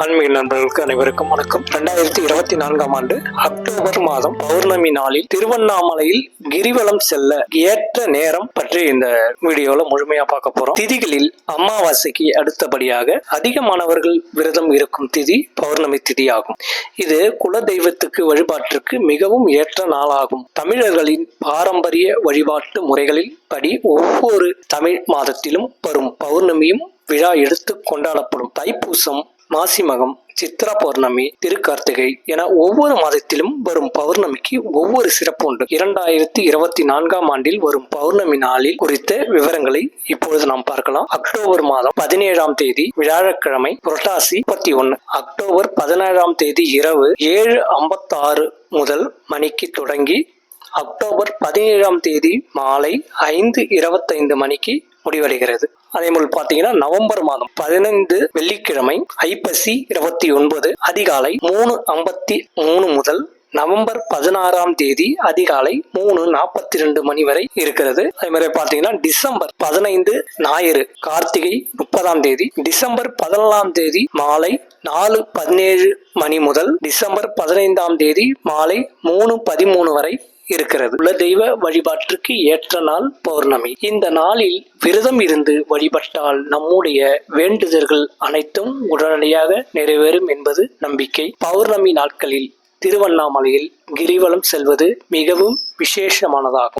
ஆன்மீக நண்பர்களுக்கு அனைவருக்கும் வணக்கம். ரெண்டாயிரத்தி இருபத்தி நான்காம் ஆண்டு அக்டோபர் மாதம் பௌர்ணமி நாளில் திருவண்ணாமலையில் கிரிவலம் செல்ல ஏற்ற நேரம் பற்றி இந்த வீடியோல முழுமையா பார்க்க போறோம். திதிகளில் அமாவாசைக்கு அடுத்தபடியாக அதிகமானவர்கள் விரதம் இருக்கும் திதி பௌர்ணமி திதி ஆகும் இது குல தெய்வத்துக்கு வழிபாட்டிற்கு மிகவும் ஏற்ற நாளாகும். தமிழர்களின் பாரம்பரிய வழிபாட்டு முறைகளில் படி ஒவ்வொரு தமிழ் மாதத்திலும் வரும் பௌர்ணமியும் விழா எடுத்து கொண்டாடப்படும். தைப்பூசம் மாசிமகம் சித்ரா பௌர்ணமி திருக்கார்த்திகை என ஒவ்வொரு மாதத்திலும் வரும் பௌர்ணமிக்கு ஒவ்வொரு சிறப்பு உண்டு. இரண்டாயிரத்தி இருபத்தி நான்காம் ஆண்டில் வரும் பௌர்ணமி நாளில் குறித்த விவரங்களை இப்பொழுது நாம் பார்க்கலாம். அக்டோபர் மாதம் பதினேழாம் தேதி வியாழக்கிழமை புரட்டாசி முப்பத்தி ஒன்று அக்டோபர் பதினேழாம் தேதி இரவு ஏழு ஐம்பத்தாறு முதல் மணிக்கு தொடங்கி அக்டோபர் பதினேழாம் தேதி மாலை ஐந்து இருபத்தைந்து மணிக்கு முடிவடைகிறது. அதே போல் பார்த்தீங்கன்னா நவம்பர் மாதம் பதினைந்து வெள்ளிக்கிழமை ஐப்பசி இருபத்தி ஒன்பது அதிகாலை மூணு ஐம்பத்தி மூணு முதல் நவம்பர் பதினாறாம் தேதி அதிகாலை மூணு நாற்பத்தி ரெண்டு மணி வரை இருக்கிறது. அதே மாதிரி பார்த்தீங்கன்னா டிசம்பர் பதினைந்து ஞாயிறு கார்த்திகை முப்பதாம் தேதி டிசம்பர் பதினொன்றாம் தேதி மாலை நாலு பதினேழு மணி முதல் டிசம்பர் பதினைந்தாம் தேதி மாலை மூணு பதிமூணு வரை இருக்கிறது. குலதெய்வ வழிபாட்டிற்கு ஏற்ற நாள் பௌர்ணமி. இந்த நாளில் விரதம் இருந்து வழிபட்டால் நம்முடைய வேண்டுதல்கள் அனைத்தும் உடனடியாக நிறைவேறும் என்பது நம்பிக்கை. பௌர்ணமி நாட்களில் திருவண்ணாமலையில் கிரிவலம் செல்வது மிகவும் விசேஷமானதாகும்.